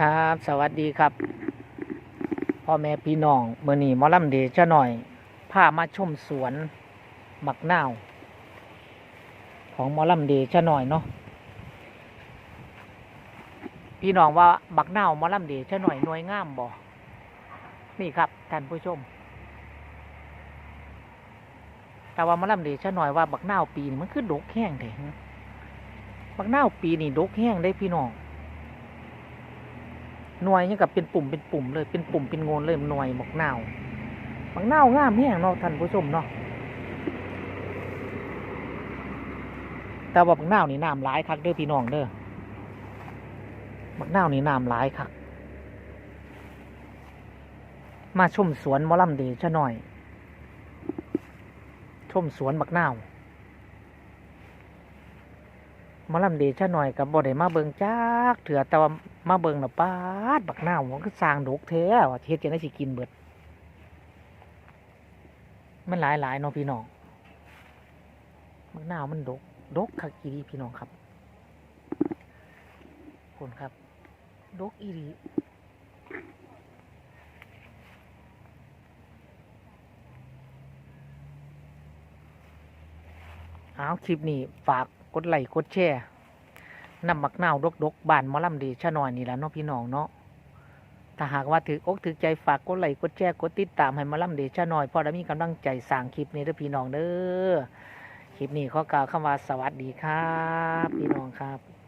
ครับ สวัสดีครับพ่อแม่พี่น้องเมื่อนี้มอลำเดชะหน่อยพามาชมสวนบักนาว ของมอลำเดชะหน่อยเนาะพี่น้องว่าบักนาวมอลำเดชะหน่อยหน่วยงามบ่นี่ครับท่านผู้ชม แต่ว่ามอลำเดชะหน่อยว่าบักนาวปีนี้มันคือดกแห้งแท้บักนาวปีนี้ดกแห้งได้พี่น้อง หน่วยนี่กับเป็นปุ่มเป็นปุ่มเลย เป็นปุ่มเป็นโงนเลยหน่วยหมกนาวหมกนาวงามแห้งเนาะท่านผู้ชมเนาะแต่ว่าหมกนาวนี่น้ำหลายคักเด้อพี่น้องเด้อหมกนาวนี่น้ำหลายคักมาชมสวนมอลำเดชะหน่อย ชมสวนหมกนาวห มอลำเดชะหน่อยกับบ่ได้มาเบิงจักเถื่อแต่ว่ามาเบิงน่ะป้าดบักหน้าวมันก็สร้างดกแท้ว่าเฮ็ดจังได๋สิกินเบิด มันหลายหลายๆเนาะพี่น้องบักหน้ามันดกดกคักอีหลีพี่น้องครับคนครับ ดกอีหลีเอาคลิปนี้ฝาก กดไลค์กดแชร์นำบักนาวดกดกบานมอลำดีชะนอยนี่แหละเนาะพี่น้องเนาะถ้าหากว่าถืออกถือใจฝากกดไลค์กดแชร์กดติดตามให้มอลำดีชะนอยพอได้มีกำลังใจสร้างคลิปนี้เด้อพี่น้องเด้อคลิปนี้ขอกล่าวคำว่าสวัสดีครับ พี่น้องครับ